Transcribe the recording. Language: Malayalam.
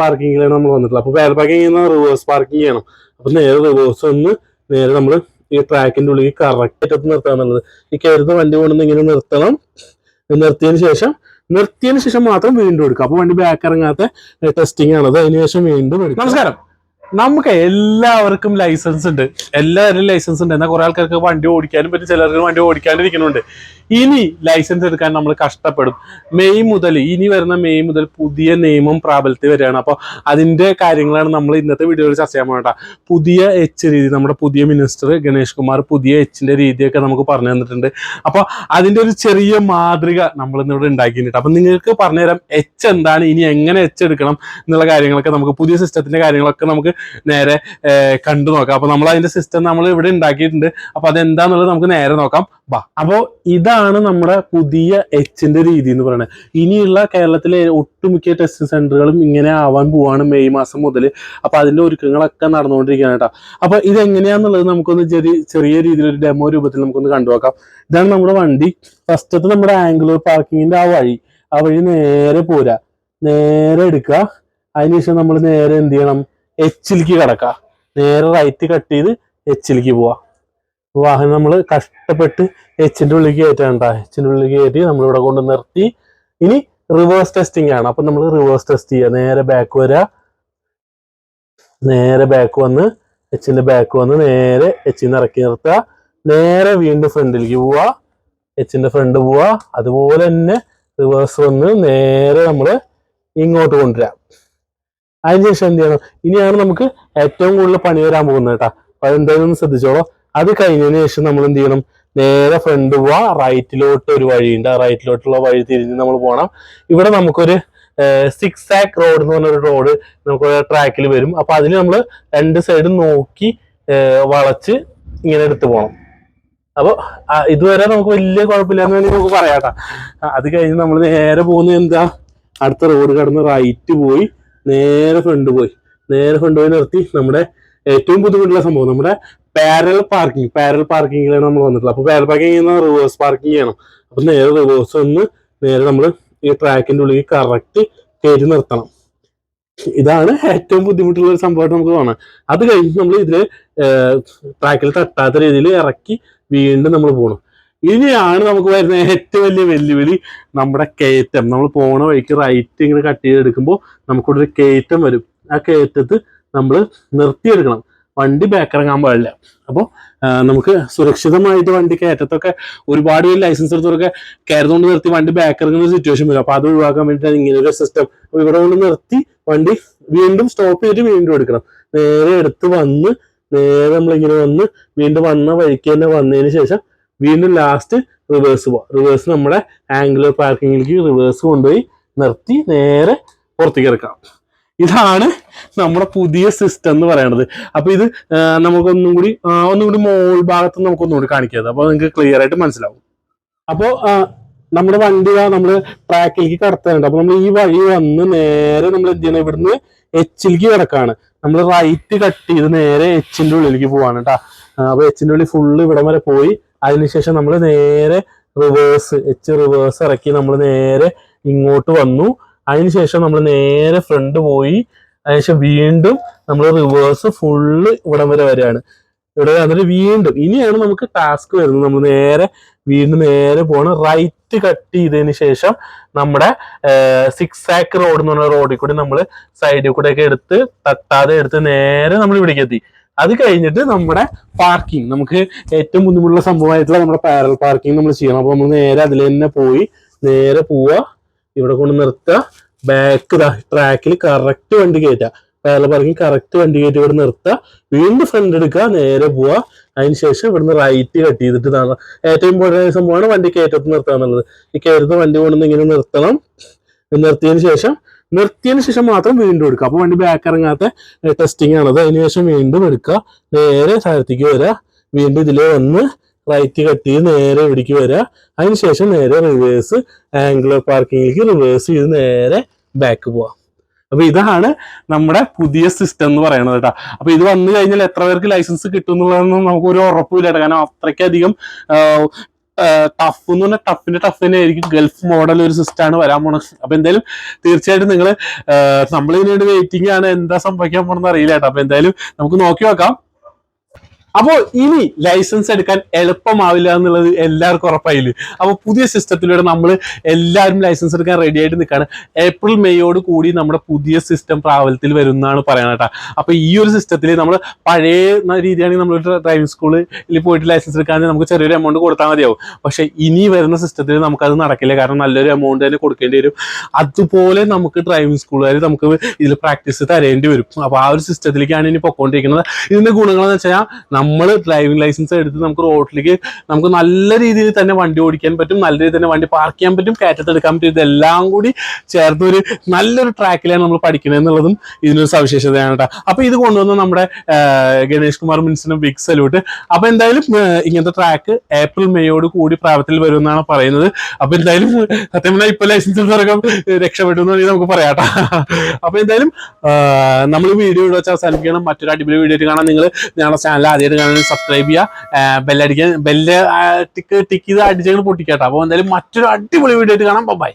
പാർക്കിങ്ങിലാണ് നമ്മൾ വന്നിട്ടുള്ളത്. അപ്പൊ പാരൽ പാർക്കിംഗ് ചെയ്യുന്ന റിവേഴ്സ് പാർക്കിംഗ് ചെയ്യണം. അപ്പൊ നേരെ റിവേഴ്സ് വന്ന് നേരെ നമ്മൾ ഈ ട്രാക്കിന്റെ ഉള്ളിൽ കറക്റ്റ് ആയിട്ട് നിർത്താന്നുള്ളത് ഈ കയറുന്ന വണ്ടി കൊണ്ടുവന്ന് ഇങ്ങനെ നിർത്തണം. നിർത്തിയതിന് ശേഷം നിർത്തിയതിന് ശേഷം മാത്രം വീണ്ടും എടുക്കുക. അപ്പൊ വണ്ടി ബാക്ക് ഇറങ്ങാത്ത ടെസ്റ്റിംഗ് ആണ്. അത് അതിന് ശേഷം വീണ്ടും എടുക്കും നമസ്കാരം. നമുക്ക് എല്ലാവർക്കും ലൈസൻസ് ഉണ്ട്. എല്ലാവരും ലൈസൻസ് ഉണ്ട്. എന്നാൽ കുറെ ആൾക്കാർക്ക് വണ്ടി ഓടിക്കാനും പറ്റും. ചിലർക്ക് വണ്ടി ഓടിക്കാണ്ടിരിക്കുന്നുണ്ട്. ഇനി ലൈസൻസ് എടുക്കാൻ നമ്മൾ കഷ്ടപ്പെടും. മെയ് മുതൽ ഇനി വരുന്ന മെയ് മുതൽ പുതിയ നിയമം പ്രാബല്യത്തിൽ വരികയാണ്. അപ്പോൾ അതിന്റെ കാര്യങ്ങളാണ് നമ്മൾ ഇന്നത്തെ വീഡിയോയിൽ ചർച്ച ചെയ്യാൻ പോകണ്ട പുതിയ എച്ച് രീതി നമ്മുടെ പുതിയ മിനിസ്റ്റർ ഗണേഷ് കുമാർ പുതിയ എച്ചിന്റെ രീതിയൊക്കെ നമുക്ക് പറഞ്ഞു തന്നിട്ടുണ്ട്. അപ്പോൾ അതിന്റെ ഒരു ചെറിയ മാതൃക നമ്മൾ ഇന്നിവിടെ ഉണ്ടാക്കിയിട്ടുണ്ട്. അപ്പം നിങ്ങൾക്ക് പറഞ്ഞുതരാം എച്ച് എന്താണ്? ഇനി എങ്ങനെ എച്ച് എടുക്കണം എന്നുള്ള കാര്യങ്ങളൊക്കെ നമുക്ക് പുതിയ സിസ്റ്റത്തിന്റെ കാര്യങ്ങളൊക്കെ നമുക്ക് നേരെ കണ്ടു നോക്കാം. അപ്പോൾ നമ്മൾ അതിന്റെ സിസ്റ്റം നമ്മൾ ഇവിടെ ഉണ്ടാക്കിയിട്ടുണ്ട്. അപ്പോൾ അതെന്താണെന്നുള്ളത് നമുക്ക് നേരെ നോക്കാം. ബാ. അപ്പോൾ ഇതാണ് നമ്മുടെ പുതിയ എച്ചിന്റെ രീതി എന്ന് പറയുന്നത് ഇനിയുള്ള കേരളത്തിലെ ഒട്ടുമിക്ക ടെസ്റ്റ് സെന്ററുകളും ഇങ്ങനെ ആവാൻ പോവാണ് മെയ് മാസം മുതൽ. അപ്പൊ അതിന്റെ ഒരുക്കങ്ങളൊക്കെ നടന്നുകൊണ്ടിരിക്കുകയാണ് കേട്ടോ. അപ്പൊ ഇതെങ്ങനെയാന്നുള്ളത് നമുക്കൊന്ന് ചെറിയ ചെറിയ രീതിയിൽ ഒരു ഡെമോ രൂപത്തിൽ നമുക്കൊന്ന് കണ്ടുവെക്കാം ഇതാണ് നമ്മുടെ വണ്ടി. ഫസ്റ്റത്തെ നമ്മുടെ ആംഗ്ലൂർ പാർക്കിങ്ങിന്റെ ആ വഴി. ആ വഴി നേരെ പോരാ. നേരെ എടുക്കുക അതിനുശേഷം നമ്മൾ നേരെ എന്ത് ചെയ്യണം? എച്ചിലേക്ക് കിടക്കുക നേരെ റൈറ്റ് കട്ട് ചെയ്ത് എച്ചിലേക്ക് പോവാ. വാഹനം നമ്മൾ കഷ്ടപ്പെട്ട് എച്ചിന്റെ ഉള്ളിലേക്ക് കയറ്റാണ്ട എച്ചിന്റെ ഉള്ളിൽ കയറ്റി നമ്മൾ ഇവിടെ കൊണ്ട് നിർത്തി. ഇനി റിവേഴ്സ് ടെസ്റ്റിംഗ് ആണ്. അപ്പം നമ്മൾ റിവേഴ്സ് ടെസ്റ്റ് ചെയ്യുക നേരെ ബാക്ക് വരിക നേരെ ബാക്ക് വന്ന് എച്ചിന്റെ ബാക്ക് വന്ന് നേരെ എച്ചിന്ന് ഇറക്കി നിർത്തുക. നേരെ വീണ്ടും ഫ്രണ്ടിലേക്ക് പോവുക. എച്ചിന്റെ ഫ്രണ്ട് പോവുക. അതുപോലെ തന്നെ റിവേഴ്സ് വന്ന് നേരെ നമ്മൾ ഇങ്ങോട്ട് കൊണ്ടുവരാം. അതിനുശേഷം എന്ത് ചെയ്യണം? ഇനിയാണ് നമുക്ക് ഏറ്റവും കൂടുതൽ പണി വരാൻ പോകുന്നത് കേട്ടോ. അപ്പൊ അതെന്തായാലും ശ്രദ്ധിച്ചോളൂ. അത് കഴിഞ്ഞതിന് ശേഷം നമ്മൾ എന്ത് ചെയ്യണം? നേരെ ഫ്രണ്ട് പോവാ റൈറ്റിലോട്ട് ഒരു വഴിയുണ്ട് ആ റൈറ്റിലോട്ടുള്ള വഴി തിരിഞ്ഞ് നമ്മൾ പോകണം ഇവിടെ നമുക്കൊരു സിക്സ് ആക്ക് റോഡ് എന്ന് പറഞ്ഞൊരു റോഡ് നമുക്ക് ട്രാക്കിൽ വരും. അപ്പൊ അതിൽ നമ്മൾ രണ്ട് സൈഡും നോക്കി വളച്ച് ഇങ്ങനെ എടുത്തു പോകണം അപ്പോൾ ഇതുവരെ നമുക്ക് വലിയ കുഴപ്പമില്ലാന്ന് വേണമെങ്കിൽ നമുക്ക് പറയാട്ടാ അത് കഴിഞ്ഞ് നമ്മൾ നേരെ പോകുന്നത് എന്താ? അടുത്ത റോഡ് കടന്ന് റൈറ്റ് പോയി നേരെ ഫ്രണ്ട് പോയി. നേരെ ഫ്രണ്ട് പോയി നിർത്തി നമ്മുടെ ഏറ്റവും ബുദ്ധിമുട്ടുള്ള സംഭവം നമ്മുടെ പാരൽ പാർക്കിംഗ് പാരൽ പാർക്കിങ്ങിലാണ് നമ്മൾ വന്നിട്ടുള്ളത്. അപ്പൊ പാരൽ പാർക്കിംഗ് ചെയ്യുന്ന റിവേഴ്സ് പാർക്കിംഗ് ചെയ്യണം. അപ്പൊ നേരെ റിവേഴ്സ് വന്ന് നേരെ നമ്മൾ ഈ ട്രാക്കിന്റെ ഉള്ളിൽ കറക്റ്റ് കയറ്റി നിർത്തണം. ഇതാണ് ഏറ്റവും ബുദ്ധിമുട്ടുള്ള ഒരു സംഭവമായിട്ട് നമുക്ക് തോന്നാം അത് കഴിഞ്ഞ് നമ്മൾ ഇതിൽ ട്രാക്കിൽ തട്ടാത്ത രീതിയിൽ ഇറക്കി വീണ്ടും നമ്മൾ പോകണം ഇനിയാണ് നമുക്ക് വരുന്ന ഏറ്റവും വലിയ വെല്ലുവിളി നമ്മുടെ കയറ്റം. നമ്മൾ പോണ വഴിക്ക് റൈറ്റ് ഇങ്ങനെ കട്ട് ചെയ്തെടുക്കുമ്പോൾ നമുക്കിവിടെ ഒരു കയറ്റം വരും. ആ കയറ്റത്ത് നമ്മൾ നിർത്തിയെടുക്കണം. വണ്ടി ബാക്ക് ഇറങ്ങാൻ പാടില്ല. അപ്പോൾ നമുക്ക് സുരക്ഷിതമായിട്ട് വണ്ടി കയറ്റത്തൊക്കെ ഒരുപാട് പേര് ലൈസൻസ് എടുത്തവരൊക്കെ കയറുന്നോണ്ട് നിർത്തി വണ്ടി ബാക്ക് ഇറങ്ങുന്ന സിറ്റുവേഷൻ വരും. അപ്പോൾ അത് ഒഴിവാക്കാൻ വേണ്ടിയിട്ടാണ് ഇങ്ങനെ ഒരു സിസ്റ്റം അപ്പോൾ ഇവിടെ കൊണ്ട് നിർത്തി വണ്ടി വീണ്ടും സ്റ്റോപ്പ് ചെയ്തിട്ട് വീണ്ടും എടുക്കണം. നേരെ എടുത്ത് വന്ന് നേരെ നമ്മളിങ്ങനെ വന്ന് വീണ്ടും വന്ന വഴിക്ക് തന്നെ വന്നതിന് ശേഷം വീണ്ടും ലാസ്റ്റ് റിവേഴ്സ് പോവാം. റിവേഴ്സ് നമ്മുടെ ആംഗുലർ പാർക്കിങ്ങിലേക്ക് റിവേഴ്സ് കൊണ്ടുപോയി നിർത്തി നേരെ പുറത്തേക്ക് ഇറക്കാം. ഇതാണ് നമ്മുടെ പുതിയ സിസ്റ്റം എന്ന് പറയുന്നത് അപ്പൊ ഇത് നമുക്കൊന്നും കൂടി ഒന്നും കൂടി മോൾ ഭാഗത്ത് നമുക്കൊന്നും കൂടി കാണിക്കരുത്. അപ്പൊ നിങ്ങൾക്ക് ക്ലിയർ ആയിട്ട് മനസ്സിലാവും. അപ്പോ നമ്മുടെ വണ്ടി നമ്മൾ ട്രാക്കിലേക്ക് കടത്താനുണ്ട് അപ്പൊ നമ്മൾ ഈ വഴി വന്ന് നേരെ നമ്മൾ എന്ത് ചെയ്യണം? ഇവിടുന്ന് എച്ചിലേക്ക് കിടക്കാണ്. നമ്മൾ റൈറ്റ് കട്ട് ചെയ്ത് നേരെ എച്ചിന്റെ ഉള്ളിലേക്ക് പോവാണ് കേട്ടോ അപ്പൊ എച്ചിന്റെ ഉള്ളിൽ ഫുള്ള് ഇവിടം വരെ പോയി. അതിനുശേഷം നമ്മൾ നേരെ റിവേഴ്സ് എച്ച് റിവേഴ്സ് ഇറക്കി നമ്മൾ നേരെ ഇങ്ങോട്ട് വന്നു. അതിനുശേഷം നമ്മൾ നേരെ ഫ്രണ്ട് പോയി അതിനുശേഷം വീണ്ടും നമ്മൾ റിവേഴ്സ് ഫുള്ള് ഇവിടം വരെ വരെയാണ്. ഇവിടെ വന്നിട്ട് വീണ്ടും ഇനിയാണ് നമുക്ക് ടാസ്ക് വരുന്നത്. നമ്മൾ നേരെ വീണ്ടും നേരെ പോകണം റൈറ്റ് കട്ട് ചെയ്തതിന് ശേഷം നമ്മുടെ സിക്സ് ആക്ക് റോഡ് എന്ന് പറഞ്ഞ റോഡിൽ കൂടി നമ്മൾ സൈഡിൽ കൂടെ ഒക്കെ എടുത്ത് തട്ടാതെ എടുത്ത് നേരെ നമ്മൾ ഇവിടേക്ക് എത്തി. അത് കഴിഞ്ഞിട്ട് നമ്മുടെ പാർക്കിംഗ് നമുക്ക് ഏറ്റവും ബുദ്ധിമുട്ടുള്ള സംഭവമായിട്ടുള്ള നമ്മുടെ പാരൽ പാർക്കിംഗ് നമ്മൾ ചെയ്യണം. അപ്പൊ നമ്മൾ നേരെ അതിൽ തന്നെ പോയി നേരെ പോവുക ഇവിടെ കൊണ്ട് നിർത്തുക. ബാക്ക് ട്രാക്കിൽ കറക്റ്റ് വണ്ടി കയറ്റുക പാരൽ പാർക്കിംഗ് കറക്റ്റ് വണ്ടി കയറ്റി ഇവിടെ നിർത്തുക. വീണ്ടും ഫ്രണ്ട് എടുക്കുക നേരെ പോവുക. അതിനുശേഷം ഇവിടുന്ന് റൈറ്റ് കട്ട് ചെയ്തിട്ട് ഇതാണ്. ഏറ്റവും ഇമ്പോർട്ടന്റ് സംഭവമാണ് വണ്ടി കയറ്റത്ത് നിർത്തുക എന്നുള്ളത്. ഈ കയറ്റത്ത് വണ്ടി കൊണ്ടുവന്ന് ഇങ്ങനെ നിർത്തണം. നിർത്തിയതിന് ശേഷം നിർത്തിയതിന് ശേഷം മാത്രം വീണ്ടും എടുക്കുക. അപ്പോൾ വണ്ടി ബാക്ക് ഇറങ്ങാത്ത ടെസ്റ്റിംഗ് ആണത്. അതിനുശേഷം വീണ്ടും എടുക്കുക. നേരെ സ്ഥലത്തേക്ക് വരിക. വീണ്ടും ഇതിൽ വന്ന് റൈറ്റ് കട്ട് ചെയ്ത് നേരെ ഇവിടേക്ക് വരിക അതിനുശേഷം നേരെ റിവേഴ്സ് ആംഗിൾ പാർക്കിങ്ങിലേക്ക് റിവേഴ്സ് ചെയ്ത് നേരെ ബാക്ക് പോവാം. അപ്പൊ ഇതാണ് നമ്മുടെ പുതിയ സിസ്റ്റം എന്ന് പറയുന്നത് കേട്ടോ. അപ്പൊ ഇത് വന്നു കഴിഞ്ഞാൽ എത്ര പേർക്ക് ലൈസൻസ് കിട്ടും എന്നുള്ളതൊന്നും നമുക്ക് ഒരു ഉറപ്പില്ല കാരണം അത്രയ്ക്കധികം ടഫ് എന്ന് പറഞ്ഞാൽ ടഫിന്റെ ടഫ് തന്നെ ആയിരിക്കും ഗൾഫ് മോഡൽ ഒരു സിസ്റ്റം ആണ് വരാൻ പോണത്. അപ്പൊ എന്തായാലും തീർച്ചയായിട്ടും നിങ്ങൾ നമ്മൾ ഇതിനുവേണ്ടി വെയിറ്റിംഗ് ആണ്. എന്താ സംഭവിക്കാൻ പോണെന്ന് അറിയില്ല കേട്ടോ. അപ്പൊ എന്തായാലും നമുക്ക് നോക്കി നോക്കാം. അപ്പോ ഇനി ലൈസൻസ് എടുക്കാൻ എളുപ്പമാവില്ല എന്നുള്ളത് എല്ലാവർക്കും ഉറപ്പായില്ലേ? അപ്പോൾ പുതിയ സിസ്റ്റത്തിലൂടെ നമ്മൾ എല്ലാവരും ലൈസൻസ് എടുക്കാൻ റെഡി ആയിട്ട് നിൽക്കുകയാണ് ഏപ്രിൽ മെയ്യോട് കൂടി നമ്മുടെ പുതിയ സിസ്റ്റം പ്രാബല്യത്തിൽ വരുന്നതാണ് പറയുന്നത് കേട്ടോ. അപ്പൊ ഈ ഒരു സിസ്റ്റത്തിൽ നമ്മൾ പഴയ രീതിയാണെങ്കിൽ നമ്മൾ ഡ്രൈവിംഗ് സ്കൂളിൽ പോയിട്ട് ലൈസൻസ് എടുക്കാൻ നമുക്ക് ചെറിയൊരു എമൗണ്ട് കൊടുത്താൽ മതിയാവും. പക്ഷേ ഇനി വരുന്ന സിസ്റ്റത്തിൽ നമുക്കത് നടക്കില്ല. കാരണം നല്ലൊരു എമൗണ്ട് തന്നെ കൊടുക്കേണ്ടി വരും. അതുപോലെ നമുക്ക് ഡ്രൈവിംഗ് സ്കൂളുകാർ നമുക്ക് ഇതിൽ പ്രാക്ടീസ് തരേണ്ടി വരും. അപ്പോൾ ആ ഒരു സിസ്റ്റത്തിലേക്കാണ് ഇനി പൊക്കോണ്ടിരിക്കുന്നത്. ഇതിന്റെ ഗുണങ്ങൾ എന്ന് വെച്ചാൽ നമ്മൾ ഡ്രൈവിംഗ് ലൈസൻസ് എടുത്ത് നമുക്ക് റോഡിലേക്ക് നമുക്ക് നല്ല രീതിയിൽ തന്നെ വണ്ടി ഓടിക്കാൻ പറ്റും നല്ല രീതിയിൽ തന്നെ വണ്ടി പാർക്ക് ചെയ്യാൻ പറ്റും കയറ്റത്തെടുക്കാൻ പറ്റും. ഇതെല്ലാം കൂടി ചേർത്ത് ഒരു നല്ലൊരു ട്രാക്കിലാണ് നമ്മൾ പഠിക്കുന്നത് എന്നുള്ളതും ഇതിനൊരു സവിശേഷതയാണ് കേട്ടോ അപ്പൊ ഇത് കൊണ്ടുവന്ന നമ്മുടെ ഗണേഷ് കുമാർ മിൻസിന് ബിഗ് സല്യൂട്ട് അപ്പൊ എന്തായാലും ഇങ്ങനത്തെ ട്രാക്ക് ഏപ്രിൽ മെയ്യോട് കൂടി പ്രാപത്തിൽ വരും എന്നാണ് പറയുന്നത്. അപ്പൊ എന്തായാലും സത്യം പറഞ്ഞാൽ ഇപ്പൊ ലൈസൻസ് തുടക്കം രക്ഷപ്പെട്ടു എന്ന് വേണമെങ്കിൽ നമുക്ക് പറയാം കേട്ടോ അപ്പൊ എന്തായാലും നമ്മൾ വീഡിയോ ഇവിടെ വെച്ചാൽ അവസാനിപ്പിക്കണം. മറ്റൊരു അടിപൊളി വീഡിയോ കാണാൻ നിങ്ങൾ ഞങ്ങളുടെ ചാനൽ ആദ്യമായിട്ട് കാണാൻ സബ്സ്ക്രൈബ് ചെയ്യുക ബെല്ലടിക്കാൻ ബെല്ല് ടിക്ക് ടിക്ക് ചെയ്ത് അടിച്ചങ്ങൾ പൊട്ടിക്കാട്ടോ. അപ്പോൾ എന്തായാലും മറ്റൊരു അടിപൊളി വീഡിയോ ആയിട്ട് കാണാം. ബൈ